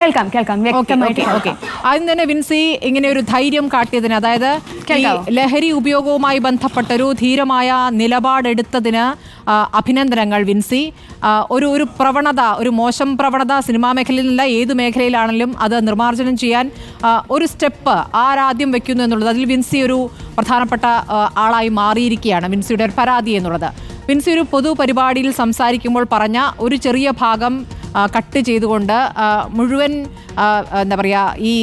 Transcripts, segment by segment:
കേൾക്കാം കേൾക്കാം വ്യക്തമായിട്ട് ഓക്കെ ആദ്യം തന്നെ വിൻസി ഇങ്ങനെ ഒരു ധൈര്യം കാട്ടിയതിന് അതായത് ഈ ലഹരി ഉപയോഗവുമായി ബന്ധപ്പെട്ട ഒരു ധീരമായ നിലപാടെടുത്തതിന് അഭിനന്ദനങ്ങൾ വിൻസി. ഒരു ഒരു പ്രവണത ഒരു മോശം പ്രവണത സിനിമാ മേഖലയിലല്ല ഏത് മേഖലയിലാണെങ്കിലും അത് നിർമ്മാർജനം ചെയ്യാൻ ഒരു സ്റ്റെപ്പ് ആരാദ്യം വെക്കുന്നു എന്നുള്ളത് അതിൽ വിൻസി ഒരു പ്രധാനപ്പെട്ട ആളായി മാറിയിരിക്കുകയാണ് വിൻസിയുടെ ഒരു പരാതി എന്നുള്ളത്. വിൻസി ഒരു പൊതു പരിപാടിയിൽ സംസാരിക്കുമ്പോൾ പറഞ്ഞ ഒരു ചെറിയ ഭാഗം കട്ട് ചെയ്തുകൊണ്ട് മുഴുവൻ എന്താ പറയുക ഈ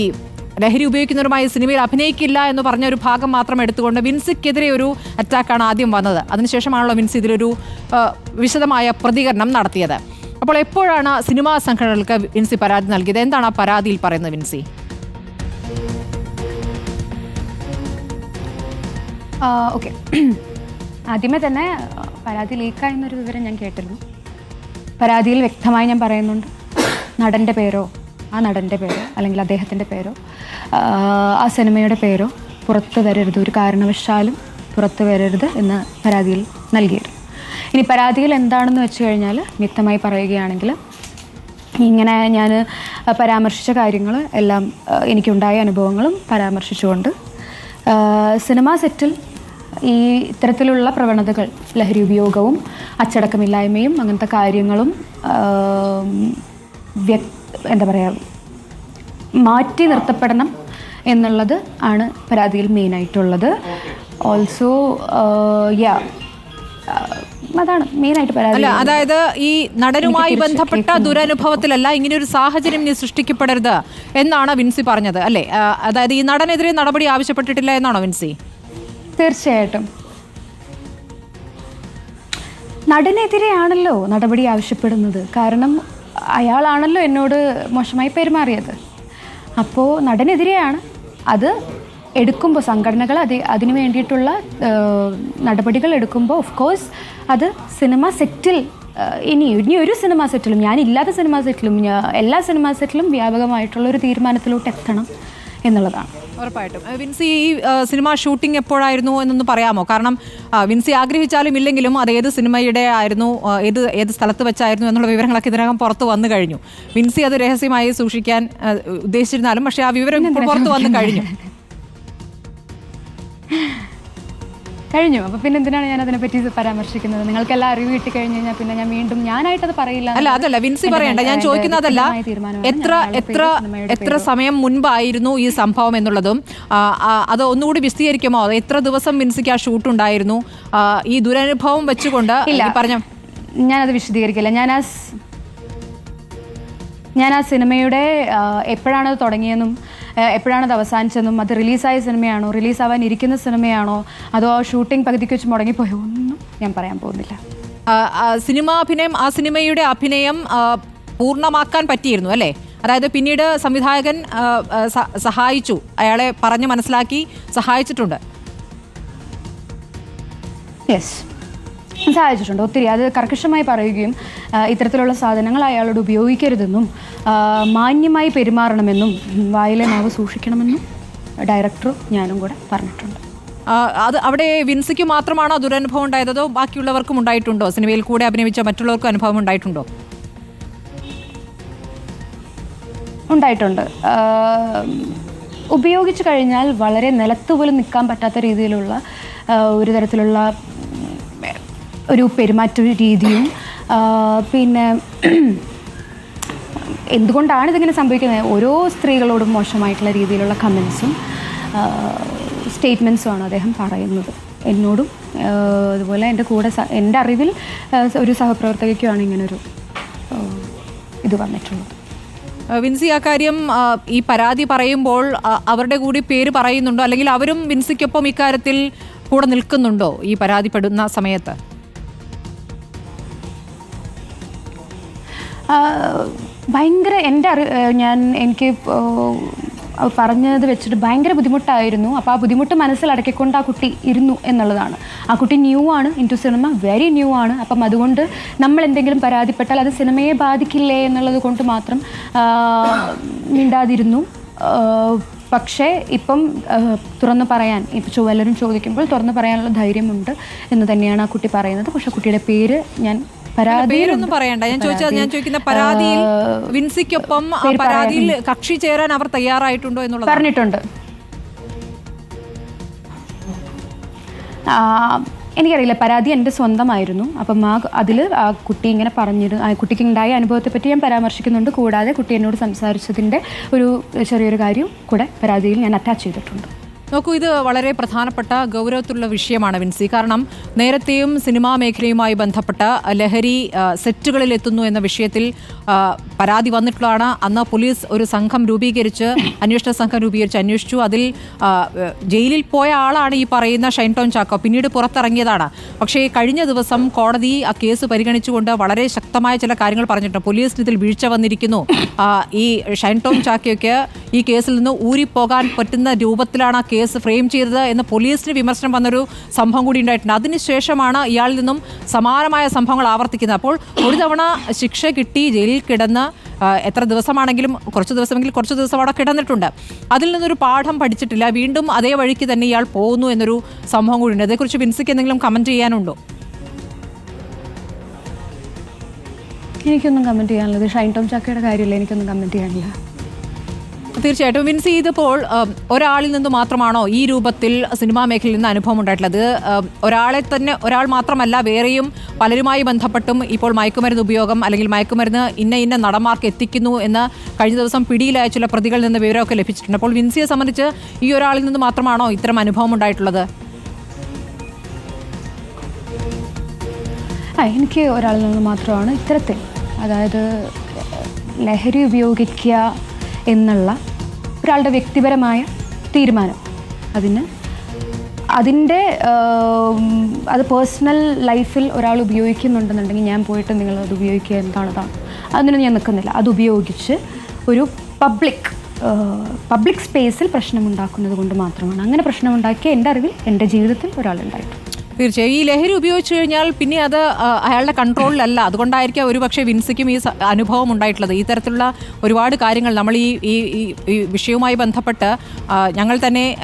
ലഹരി ഉപയോഗിക്കുന്നവരുമായി സിനിമയിൽ അഭിനയിക്കില്ല എന്ന് പറഞ്ഞ ഒരു ഭാഗം മാത്രം എടുത്തുകൊണ്ട് വിൻസിക്കെതിരെ ഒരു അറ്റാക്കാണ് ആദ്യം വന്നത്. അതിനുശേഷമാണല്ലോ വിൻസ് ഇതിലൊരു വിശദമായ പ്രതികരണം നടത്തിയത്. അപ്പോൾ എപ്പോഴാണ് സിനിമാ സംഘടനകൾക്ക് വിൻസി പരാതി നൽകിയത്? എന്താണ് ആ പരാതിയിൽ പറയുന്നത് വിൻസി? ഓക്കെ. ആദ്യമേ തന്നെ പരാതി ലീക്കായെന്നൊരു വിവരം ഞാൻ കേട്ടിരുന്നു. പരാതിയിൽ വ്യക്തമായി ഞാൻ പറയുന്നുണ്ട്. നടന്റെ പേരോ ആ നടന്റെ പേരോ അല്ലെങ്കിൽ അദ്ദേഹത്തിന്റെ പേരോ ആ, സിനിമയുടെ പേരോ പുറത്ത് വരരുത്. ഒരു കാരണവശാലും പുറത്ത് വരരുത് എന്ന് പരാതിയിൽ നൽകിയിരുന്നു ഇനി പരാതിയിൽ എന്താണെന്ന് വെച്ച് കഴിഞ്ഞാൽ വ്യക്തമായി പറയുകയാണെങ്കിൽ ഇങ്ങനെ ഞാൻ പരാമർശിച്ച കാര്യങ്ങൾ എല്ലാം എനിക്കുണ്ടായ അനുഭവങ്ങളും പരാമർശിച്ചുകൊണ്ട് സിനിമാ സെറ്റിൽ ഈ ഇത്തരത്തിലുള്ള പ്രവണതകൾ ലഹരി ഉപയോഗവും അച്ചടക്കമില്ലായ്മയും അങ്ങനത്തെ കാര്യങ്ങളും വ്യക് എന്താ പറയുക മാറ്റി നിർത്തപ്പെടണം എന്നുള്ളത് ആണ് പരാതിയിൽ മെയിനായിട്ടുള്ളത് ഓൾസോ യാ അതാണ് മെയിനായിട്ട് പരാതി അല്ല അതായത് ഈ നടനുമായി ബന്ധപ്പെട്ട ദുരനുഭവത്തിലല്ല ഇങ്ങനെ ഒരു സാഹചര്യം ഇനി സൃഷ്ടിക്കപ്പെടരുത് എന്നാണ് വിൻസി പറഞ്ഞത് അല്ലേ? അതായത് ഈ നടനെതിരെ നടപടി ആവശ്യപ്പെട്ടിട്ടില്ല എന്നാണോ വിൻസി? തീർച്ചയായിട്ടും. നടനെതിരെയാണല്ലോ നടപടി ആവശ്യപ്പെടുന്നത്. കാരണം അയാളാണല്ലോ എന്നോട് മോശമായി പെരുമാറിയത്. അപ്പോൾ നടനെതിരെയാണ്. അത് എടുക്കുമ്പോൾ സംഘടനകൾ അത് അതിനു വേണ്ടിയിട്ടുള്ള നടപടികൾ എടുക്കുമ്പോൾ ഓഫ് കോഴ്സ് അത് സിനിമ സെറ്റിൽ ഇനി ഇനി ഒരു സിനിമ സെറ്റിലും ഞാനില്ലാത്ത സിനിമ സെറ്റിലും എല്ലാ സിനിമ സെറ്റിലും വ്യാപകമായിട്ടുള്ള ഒരു തീരുമാനത്തിലോട്ട് എത്തണം എന്നുള്ളതാണ്. ഉറപ്പായിട്ടും. വിൻസി ഈ സിനിമ ഷൂട്ടിംഗ് എപ്പോഴായിരുന്നു എന്നൊന്ന് പറയാമോ? കാരണം വിൻസി ആഗ്രഹിച്ചാലും ഇല്ലെങ്കിലും അത് ഏത് സിനിമയുടെ ആയിരുന്നു ഏത് ഏത് സ്ഥലത്ത് വെച്ചായിരുന്നു എന്നുള്ള വിവരങ്ങളൊക്കെ ഇതിനകം പുറത്ത് വന്നു കഴിഞ്ഞു. വിൻസി അത് രഹസ്യമായി സൂക്ഷിക്കാൻ ഉദ്ദേശിച്ചിരുന്നാലും പക്ഷേ ആ വിവരം പുറത്ത് വന്നു കഴിഞ്ഞു. കഴിഞ്ഞു. അപ്പോൾ പിന്നെ എന്തിനാണ് ഞാൻ അതിനെ പറ്റി പരാമർശിക്കുന്നത്? നിങ്ങൾക്ക് എല്ലാം അറിവ് കിട്ടി കഴിഞ്ഞു കഴിഞ്ഞാൽ പിന്നെ ഞാൻ വീണ്ടും ഞാനായിട്ടത് പറയില്ല അല്ല അതല്ല വിൻസി പറയണ്ട. ഞാൻ ചോദിക്കുന്നതല്ല എത്ര എത്ര എത്ര സമയം മുൻപായിരുന്നു ഈ സംഭവം എന്നുള്ളതും? അത് ഒന്നുകൂടി വിശദീകരിക്കുമോ എത്ര ദിവസം വിൻസിക്ക് ആ ഷൂട്ട് ഉണ്ടായിരുന്നു ഈ ദുരനുഭവം വെച്ചുകൊണ്ട് പറഞ്ഞു ഞാനത് വിശദീകരിക്കില്ല. ഞാൻ ആ ഞാൻ ആ സിനിമയുടെ എപ്പോഴാണത് എപ്പോഴാണ് തുടങ്ങിയെന്നും ആ, എപ്പോഴാണ് അത് അവസാനിച്ചതെന്നും അത് റിലീസായ സിനിമയാണോ റിലീസാവാൻ ഇരിക്കുന്ന സിനിമയാണോ അതോ ഷൂട്ടിംഗ് പകുതിക്ക് വെച്ച് മുടങ്ങിപ്പോയോ? ഒന്നും ഞാൻ പറയാൻ പോകുന്നില്ല. സിനിമാഭിനയം ആ സിനിമയുടെ അഭിനയം പൂർണമാക്കാൻ പറ്റിയിരുന്നു അല്ലേ? അതായത് പിന്നീട് സംവിധായകൻ സഹായിച്ചു. അയാളെ പറഞ്ഞ് മനസ്സിലാക്കി സഹായിച്ചിട്ടുണ്ട്. യെസ് സഹായിച്ചിട്ടുണ്ട് ഒത്തിരി. അത് കർക്കശമായി പറയുകയും ഇത്തരത്തിലുള്ള സാധനങ്ങൾ അയാളോട് ഉപയോഗിക്കരുതെന്നും മാന്യമായി പെരുമാറണമെന്നും വായിലെ നാവ് സൂക്ഷിക്കണമെന്നും ഡയറക്ടറും ഞാനും കൂടെ പറഞ്ഞിട്ടുണ്ട്. അത് അവിടെ വിൻസിക്ക് മാത്രമാണോ ദുരനുഭവം ഉണ്ടായത്? അതോ ബാക്കിയുള്ളവർക്കും ഉണ്ടായിട്ടുണ്ടോ? സിനിമയിൽ കൂടെ അഭിനയിച്ച മറ്റുള്ളവർക്കും അനുഭവം ഉണ്ടായിട്ടുണ്ടോ? ഉണ്ടായിട്ടുണ്ട്. ഉപയോഗിച്ചു കഴിഞ്ഞാൽ വളരെ നിലത്ത് പോലും നിൽക്കാൻ പറ്റാത്ത രീതിയിലുള്ള ഒരു തരത്തിലുള്ള ഒരു പെരുമാറ്റ രീതിയും പിന്നെ എന്തുകൊണ്ടാണ് ഇതിങ്ങനെ സംഭവിക്കുന്നത്? ഓരോ സ്ത്രീകളോടും മോശമായിട്ടുള്ള രീതിയിലുള്ള കമൻസും സ്റ്റേറ്റ്മെൻസുമാണ് അദ്ദേഹം പറയുന്നത്. എന്നോടും അതുപോലെ എന്റെ കൂടെ എന്റെ അറിവിൽ ഒരു സഹപ്രവർത്തകയ്ക്കുമാണ് ഇങ്ങനൊരു ഇത് വന്നിട്ടുള്ളത്. വിൻസി ആ കാര്യം ഈ പരാതി പറയുമ്പോൾ അവരുടെ കൂടി പേര് പറയുന്നുണ്ടോ? അല്ലെങ്കിൽ അവരും വിൻസിക്കൊപ്പം ഇക്കാര്യത്തിൽ കൂടെ നിൽക്കുന്നുണ്ടോ ഈ പരാതിപ്പെടുന്ന സമയത്ത്? ഭയങ്കര എന്റെ അറി ഞാൻ എനിക്ക് പറഞ്ഞത് വെച്ചിട്ട് ഭയങ്കര ബുദ്ധിമുട്ടായിരുന്നു. അപ്പോൾ ആ ബുദ്ധിമുട്ട് മനസ്സിലടക്കിക്കൊണ്ട് ആ കുട്ടി ഇരുന്നു എന്നുള്ളതാണ്. ആ കുട്ടി ന്യൂ ആണ് into cinema very new ആണ്. അപ്പം അതുകൊണ്ട് നമ്മൾ എന്തെങ്കിലും പരാതിപ്പെട്ടാൽ അത് സിനിമയെ ബാധിക്കില്ലേ എന്നുള്ളത് കൊണ്ട് മാത്രം മിണ്ടാതിരുന്നു. പക്ഷേ ഇപ്പം തുറന്നു പറയാൻ ഇപ്പം ചോ- വല്ലവരും ചോദിക്കുമ്പോൾ തുറന്ന് പറയാനുള്ള ധൈര്യമുണ്ട് എന്ന് തന്നെയാണ് ആ കുട്ടി പറയുന്നത്. പക്ഷേ കുട്ടിയുടെ പേര് ഞാൻ പേരൊന്നും പറയണ്ട. ഞാൻ ചോദിച്ചത് ഞാൻ ചോദിക്കുന്ന പരാതിയിൽ വിൻസിക്കൊപ്പം പരാതിയിൽ കക്ഷി ചേരാൻ അവർ തയ്യാറായിട്ടുണ്ടോ എന്നുള്ളത് പറഞ്ഞിട്ടുണ്ട്. എനിക്കറിയില്ല പരാതി എന്റെ സ്വന്തമായിരുന്നു. അപ്പം ആ അതിൽ ആ കുട്ടി ഇങ്ങനെ പറഞ്ഞിരുന്നു ആ കുട്ടിക്ക് ഉണ്ടായ അനുഭവത്തെ പറ്റി ഞാൻ പരാമർശിക്കുന്നുണ്ട്. കൂടാതെ കുട്ടി എന്നോട് സംസാരിച്ചതിന്റെ ഒരു ചെറിയൊരു കാര്യം കൂടെ പരാതിയിൽ ഞാൻ അറ്റാച്ച് ചെയ്തിട്ടുണ്ട്. നോക്കൂ ഇത് വളരെ പ്രധാനപ്പെട്ട ഗൗരവത്തിലുള്ള വിഷയമാണ് വിൻസി. കാരണം നേരത്തെയും സിനിമാ മേഖലയുമായി ബന്ധപ്പെട്ട ലഹരി സെറ്റുകളിൽ എത്തുന്നു എന്ന വിഷയത്തിൽ പരാതി വന്നിട്ടുള്ളതാണ്. അന്ന് പോലീസ് ഒരു സംഘം രൂപീകരിച്ച് അന്വേഷണ സംഘം രൂപീകരിച്ച് അന്വേഷിച്ചു. അതിൽ ജയിലിൽ പോയ ആളാണ് ഈ പറയുന്ന ഷൈൻടോൺ ചാക്കോ. പിന്നീട് പുറത്തിറങ്ങിയതാണ്. പക്ഷേ കഴിഞ്ഞ ദിവസം കോടതി ആ കേസ് പരിഗണിച്ചുകൊണ്ട് വളരെ ശക്തമായ ചില കാര്യങ്ങൾ പറഞ്ഞിട്ടുണ്ട്. പോലീസിന് ഇതിൽ വീഴ്ച വന്നിരിക്കുന്നു. ഈ ഷൈൻടോൺ ചാക്കോയ്ക്ക് ഈ കേസിൽ നിന്ന് ഊരിപ്പോകാൻ പറ്റുന്ന രൂപത്തിലാണ് ആ കേസ് ഫ്രെയിം ചെയ്തത് എന്ന് പോലീസിന് വിമർശനം വന്നൊരു സംഭവം കൂടി ഉണ്ടായിട്ടുണ്ട്. അതിനുശേഷമാണ് ഇയാളിൽ നിന്നും സമാനമായ സംഭവങ്ങൾ ആവർത്തിക്കുന്നത്. അപ്പോൾ ഒരു തവണ ശിക്ഷ കിട്ടി ജയിലിൽ കിടന്ന് എത്ര ദിവസമാണെങ്കിലും കുറച്ച് ദിവസമെങ്കിലും കുറച്ച് ദിവസം അവിടെ കിടന്നിട്ടുണ്ട്. അതിൽ നിന്നൊരു പാഠം പഠിച്ചിട്ടില്ല. വീണ്ടും അതേ വഴിക്ക് തന്നെ ഇയാൾ പോകുന്നു എന്നൊരു സംഭവം കൂടി ഉണ്ട്. അതേക്കുറിച്ച് വിൻസിക്ക് എന്തെങ്കിലും കമന്റ് ചെയ്യാനുണ്ടോ? എനിക്കൊന്നും കമന്റ് ചെയ്യാനുള്ളത് ഷൈൻ ടോം ചാക്കയുടെ കാര്യമില്ല? എനിക്കൊന്നും കമന്റ് ചെയ്യാനില്ല. തീർച്ചയായിട്ടും. വിൻസി ഇതിപ്പോൾ ഒരാളിൽ നിന്ന് മാത്രമാണോ ഈ രൂപത്തിൽ സിനിമാ മേഖലയിൽ നിന്ന് അനുഭവം ഉണ്ടായിട്ടുള്ളത്? ഒരാളെ തന്നെ ഒരാൾ മാത്രമല്ല വേറെയും പലരുമായി ബന്ധപ്പെട്ടും ഇപ്പോൾ മയക്കുമരുന്ന് ഉപയോഗം അല്ലെങ്കിൽ മയക്കുമരുന്ന് ഇന്ന ഇന്ന നടന്മാർക്ക് എത്തിക്കുന്നു എന്ന് കഴിഞ്ഞ ദിവസം പിടിയിലായ ചില പ്രതികളിൽ നിന്ന് വിവരമൊക്കെ ലഭിച്ചിട്ടുണ്ട്. അപ്പോൾ വിൻസിയെ സംബന്ധിച്ച് ഈ ഒരാളിൽ നിന്ന് മാത്രമാണോ ഇത്തരം അനുഭവം ഉണ്ടായിട്ടുള്ളത്? എനിക്ക് ഒരാളിൽ നിന്ന് മാത്രമാണ് ഇത്തരത്തിൽ. അതായത് ലഹരി ഉപയോഗിക്കുക എന്നുള്ള ഒരാളുടെ വ്യക്തിപരമായ തീരുമാനം. അതിന് അതിന്റെ അത് പേഴ്സണൽ ലൈഫിൽ ഒരാൾ ഉപയോഗിക്കുന്നുണ്ടെന്നുണ്ടെങ്കിൽ ഞാൻ പോയിട്ട് നിങ്ങൾ അത് ഉപയോഗിക്കുക എന്താണതാണ്. അതിനൊന്നും ഞാൻ നിൽക്കുന്നില്ല. അത് ഉപയോഗിച്ച് ഒരു പബ്ലിക് പബ്ലിക് സ്പേസിൽ പ്രശ്നമുണ്ടാക്കുന്നത് കൊണ്ട് മാത്രമാണ്. അങ്ങനെ പ്രശ്നമുണ്ടാക്കിയ എന്റെ അറിവിൽ എന്റെ ജീവിതത്തിൽ ഒരാളുണ്ടായിട്ടുണ്ട്. തീർച്ചയായും. ഈ ലഹരി ഉപയോഗിച്ചു കഴിഞ്ഞാൽ പിന്നെ അത് അയാളുടെ കൺട്രോളിലല്ല അതുകൊണ്ടായിരിക്കാം ഒരു പക്ഷേ വിൻസിക്കും ഈ അനുഭവം ഉണ്ടായിട്ടുള്ളത്. ഈ തരത്തിലുള്ള ഒരുപാട് കാര്യങ്ങൾ നമ്മൾ ഈ ഈ ഈ- വിഷയവുമായി ബന്ധപ്പെട്ട് ഞങ്ങൾ തന്നെ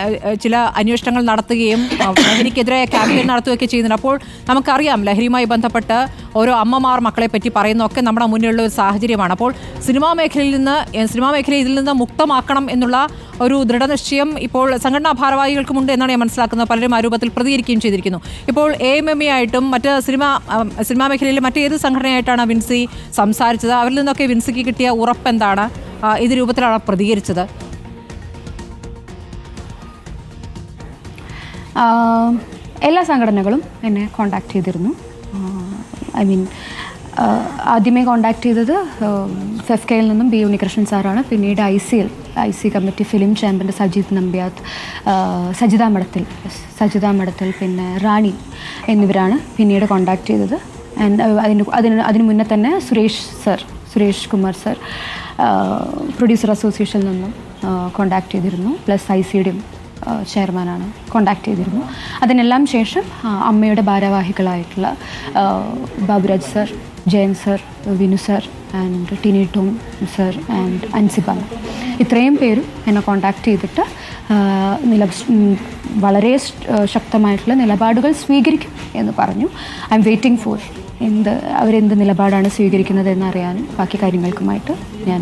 ചില അന്വേഷണങ്ങൾ നടത്തുകയും ലഹരിക്കെതിരെ ക്യാമ്പയിൻ നടത്തുകയൊക്കെ ചെയ്യുന്നുണ്ട്. അപ്പോൾ നമുക്കറിയാം ലഹരിയുമായി ബന്ധപ്പെട്ട് ഓരോ അമ്മമാർ മക്കളെ പറ്റി പറയുന്നതൊക്കെ നമ്മുടെ മുന്നിലുള്ള ഒരു സാഹചര്യമാണ്. അപ്പോൾ സിനിമാ മേഖലയിൽ നിന്ന് സിനിമാ മേഖലയിൽ ഇതിൽ നിന്ന് മുക്തമാക്കണം എന്നുള്ള ഒരു ദൃഢനിശ്ചയം ഇപ്പോൾ സംഘടനാ ഭാരവാഹികൾക്കുമുണ്ട് എന്നാണ് ഞാൻ മനസ്സിലാക്കുന്നത്. പലരും ആ രൂപത്തിൽ പ്രതികരിക്കുകയും ചെയ്തിരിക്കുന്നു. ഇപ്പോൾ എ എം എം ഇ ആയിട്ടും മറ്റ് സിനിമ സിനിമാ മേഖലയിലെ മറ്റേത് സംഘടനയായിട്ടാണ് വിൻസി സംസാരിച്ചത്. അവരിൽ നിന്നൊക്കെ വിൻസിക്ക് കിട്ടിയ ഉറപ്പെന്താണ് എന്താണ്? ഇത് രൂപത്തിലാണ് പ്രതികരിച്ചത്. എല്ലാ സംഘടനകളും എന്നെ കോണ്ടാക്ട് ചെയ്തിരുന്നു. ഐ മീൻ ആദ്യമേ കോണ്ടാക്ട് ചെയ്തത് ഫെഫ്കെയിൽ നിന്നും ബി ഉണ്ണികൃഷ്ണൻ സാറാണ് പിന്നീട് I C L I C committee film ചാമ്പ്യന്റെ Sajith Nambiath Sajitha Madathil Sajitha മഠത്തിൽ പിന്നെ റാണി എന്നിവരാണ് പിന്നീട് കോണ്ടാക്ട് ചെയ്തത്. ആൻഡ് അതിന് അതിന് അതിന് മുന്നേ തന്നെ Suresh sir Suresh Kumar sir producer അസോസിയേഷനിൽ നിന്നും കോണ്ടാക്ട് ചെയ്തിരുന്നു. പ്ലസ് ഐ സിയുടെയും ചെയർമാനാണ് കോണ്ടാക്ട് ചെയ്തിരുന്നു. അതിനെല്ലാം ശേഷം അമ്മയുടെ ഭാരവാഹികളായിട്ടുള്ള Baburaj sir Jayan sir Vinu sir and Tini Tom sir and Ansiba ഇത്രയും പേരും എന്നെ കോണ്ടാക്ട് ചെയ്തിട്ട് നില വളരെ ശക്തമായിട്ടുള്ള നിലപാടുകൾ സ്വീകരിക്കും എന്ന് പറഞ്ഞു. ഐ എം വെയിറ്റിംഗ് ഫോർ എന്ത് അവരെന്ത് നിലപാടാണ് സ്വീകരിക്കുന്നത് എന്നറിയാനും ബാക്കി കാര്യങ്ങൾക്കുമായിട്ട് ഞാൻ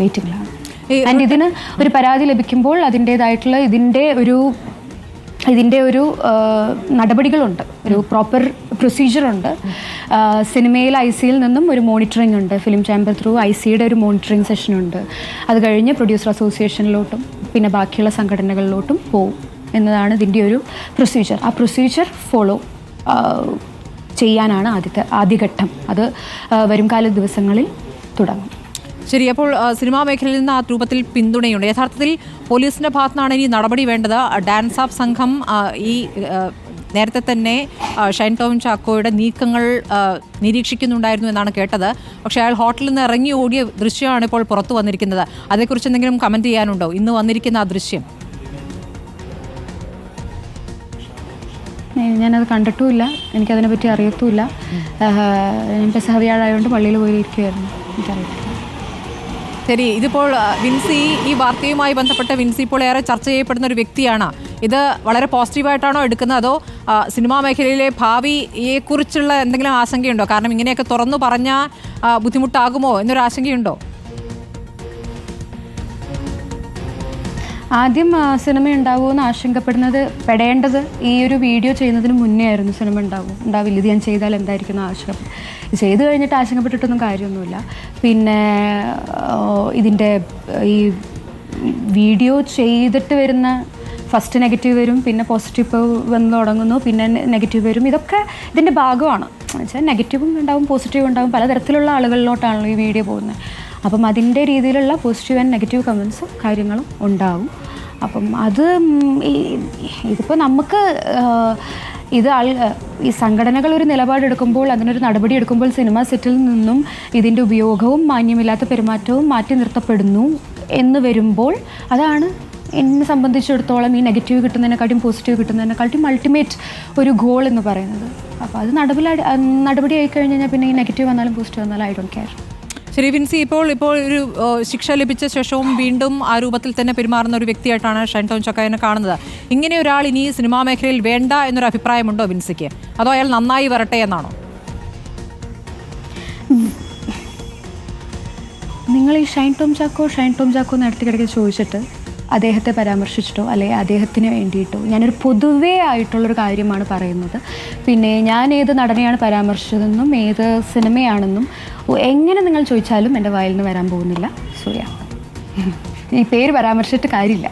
വെയിറ്റിംഗിലാണ് ആൻഡ് ഇതിന് ഒരു പരാതി ലഭിക്കുമ്പോൾ അതിന്റേതായിട്ടുള്ള ഇതിന്റെ ഒരു ഇതിന്റെ ഒരു നടപടികളുണ്ട്. ഒരു പ്രോപ്പർ പ്രൊസീജിയറുണ്ട് സിനിമയിൽ ഐ സിയിൽ നിന്നും ഒരു മോണിറ്ററിംഗ് ഉണ്ട്. ഫിലിം ചാമ്പർ ത്രൂ ഐ സിയുടെ ഒരു മോണിറ്ററിംഗ് സെഷൻ ഉണ്ട്. അത് കഴിഞ്ഞ് പ്രൊഡ്യൂസർ അസോസിയേഷനിലോട്ടും പിന്നെ ബാക്കിയുള്ള സംഘടനകളിലോട്ടും പോവും എന്നതാണ് ഇതിന്റെ ഒരു പ്രൊസീജിയർ ആ പ്രൊസീജിയർ ഫോളോ ചെയ്യാനാണ് ആദ്യത്തെ ആദ്യഘട്ടം. അത് വരുംകാല വരും കാല ദിവസങ്ങളിൽ തുടങ്ങും. ശരി അപ്പോൾ സിനിമാ മേഖലയിൽ നിന്ന് ആ രൂപത്തിൽ പിന്തുണയുണ്ട്. യഥാർത്ഥത്തിൽ പോലീസിന്റെ ഭാഗത്തുനിന്നാണ് ഇനി നടപടി വേണ്ടത്. ഡാൻസ് ആപ്പ് സംഘം ഈ നേരത്തെ തന്നെ ഷൈൻ ടോം ചാക്കോയുടെ നീക്കങ്ങൾ നിരീക്ഷിക്കുന്നുണ്ടായിരുന്നു എന്നാണ് കേട്ടത്. പക്ഷേ അയാൾ ഹോട്ടലിൽ നിന്ന് ഇറങ്ങി ഓടിയ ദൃശ്യമാണ് ഇപ്പോൾ പുറത്തു വന്നിരിക്കുന്നത്. അതേക്കുറിച്ച് എന്തെങ്കിലും കമന്റ് ചെയ്യാനുണ്ടോ? ഇന്ന് വന്നിരിക്കുന്ന ആ ദൃശ്യം. ഞാനത് കണ്ടിട്ടുമില്ല. എനിക്കതിനെ പറ്റി അറിയത്തുമില്ല ഞാൻ പെസഹവ്യാഴായതുകൊണ്ട് പള്ളിയിൽ പോയി ഇരിക്കുമായിരുന്നു എനിക്കറിയത്തില്ല. ശരി ഇതിപ്പോൾ വിൻസി ഈ വാർത്തയുമായി ബന്ധപ്പെട്ട വിൻസി ഇപ്പോൾ ഏറെ ചർച്ച ചെയ്യപ്പെടുന്ന ഒരു വ്യക്തിയാണ്. ഇത് വളരെ പോസിറ്റീവായിട്ടാണോ എടുക്കുന്നത്? അതോ സിനിമാ മേഖലയിലെ ഭാവിയെക്കുറിച്ചുള്ള എന്തെങ്കിലും ആശങ്കയുണ്ടോ? കാരണം ഇങ്ങനെയൊക്കെ തുറന്നു പറഞ്ഞാൽ ബുദ്ധിമുട്ടാകുമോ എന്നൊരു ആശങ്കയുണ്ടോ? ആദ്യം സിനിമ ഉണ്ടാവുമെന്ന് ആശങ്കപ്പെടുന്നത് പെടേണ്ടത് ഈ ഒരു വീഡിയോ ചെയ്യുന്നതിന് മുന്നേ ആയിരുന്നു സിനിമ ഉണ്ടാവും ഉണ്ടാവില്ല. ഇത് ഞാൻ ചെയ്താൽ എന്തായിരിക്കും ആശങ്ക ചെയ്തു കഴിഞ്ഞിട്ട് ആശങ്കപ്പെട്ടിട്ടൊന്നും കാര്യമൊന്നുമില്ല. പിന്നെ ഇതിന്റെ ഈ വീഡിയോ ചെയ്തിട്ട് വരുന്ന ഫസ്റ്റ് നെഗറ്റീവ് വരും പിന്നെ പോസിറ്റീവ് വന്ന് തുടങ്ങുന്നു പിന്നെ നെഗറ്റീവ് വരും. ഇതൊക്കെ ഇതിന്റെ ഭാഗമാണ്. വെച്ചാൽ നെഗറ്റീവും ഉണ്ടാവും പോസിറ്റീവും ഉണ്ടാവും. പലതരത്തിലുള്ള ആളുകളിലോട്ടാണല്ലോ ഈ വീഡിയോ പോകുന്നത്. അപ്പം അതിന്റെ രീതിയിലുള്ള പോസിറ്റീവ് ആൻഡ് നെഗറ്റീവ് കമൻസും കാര്യങ്ങളും ഉണ്ടാവും. അപ്പം അത് ഇതിപ്പോൾ നമുക്ക് ഇത് ആൾ ഈ സംഘടനകൾ ഒരു നിലപാടെടുക്കുമ്പോൾ അതിനൊരു നടപടി എടുക്കുമ്പോൾ സിനിമ സെറ്റിൽ നിന്നും ഇതിന്റെ ഉപയോഗവും മാന്യമില്ലാത്ത പെരുമാറ്റവും മാറ്റി നിർത്തപ്പെടുന്നു എന്ന് വരുമ്പോൾ അതാണ് എന്നെ സംബന്ധിച്ചിടത്തോളം ഈ നെഗറ്റീവ് കിട്ടുന്നതിനെക്കാട്ടും പോസിറ്റീവ് കിട്ടുന്നതിനെക്കാട്ടും അൾട്ടിമേറ്റ് ഒരു ഗോൾ എന്ന് പറയുന്നത്. അപ്പോൾ അത് നടപടി നടപടി ആയി കഴിഞ്ഞ് കഴിഞ്ഞാൽ പിന്നെ ഈ നെഗറ്റീവ് വന്നാലും പോസിറ്റീവ് വന്നാലും ഐ ഡോണ്ട് കെയർ ശരി വിൻസി ഇപ്പോൾ ഇപ്പോൾ ഒരു ശിക്ഷ ലഭിച്ച ശേഷവും വീണ്ടും ആ രൂപത്തിൽ തന്നെ പെരുമാറുന്ന ഒരു വ്യക്തിയായിട്ടാണ് ഷൈൻ ടോൺ ചക്കായനെ കാണുന്നത്. ഇങ്ങനെ ഒരാൾ ഇനി സിനിമാ മേഖലയിൽ വേണ്ട എന്നൊരു അഭിപ്രായമുണ്ടോ വിൻസിക്ക്? അതോ അയാൾ നന്നായി വരട്ടെ എന്നാണോ? നിങ്ങൾ ഈ ഷൈൻ ടോം ചാക്കോ ഷൈൻ ടോം ചാക്കോ എന്ന് ചോദിച്ചിട്ട് അദ്ദേഹത്തെ പരാമർശിച്ചിട്ടോ അല്ലെങ്കിൽ അദ്ദേഹത്തിന് വേണ്ടിയിട്ടോ. ഞാനൊരു പൊതുവേ ആയിട്ടുള്ളൊരു കാര്യമാണ് പറയുന്നത്. പിന്നെ ഞാൻ ഏത് നടനെയാണ് പരാമർശിച്ചതെന്നും ഏത് സിനിമയാണെന്നും എങ്ങനെ നിങ്ങൾ ചോദിച്ചാലും എന്റെ വായിൽ നിന്ന് വരാൻ പോകുന്നില്ല. സൂര്യ ഈ പേര് പരാമർശിച്ചിട്ട് കാര്യമില്ല.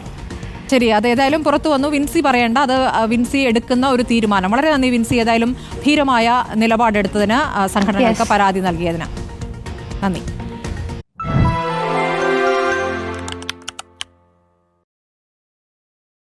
ശരി അത് ഏതായാലും പുറത്തു വന്നു. വിൻസി പറയേണ്ട അത് വിൻസി എടുക്കുന്ന ഒരു തീരുമാനം. വളരെ നന്ദി വിൻസി ഏതായാലും ധീരമായ നിലപാടെടുത്തതിന് സംഘടനകൾക്ക് പരാതി നൽകിയതിന്. നന്ദി.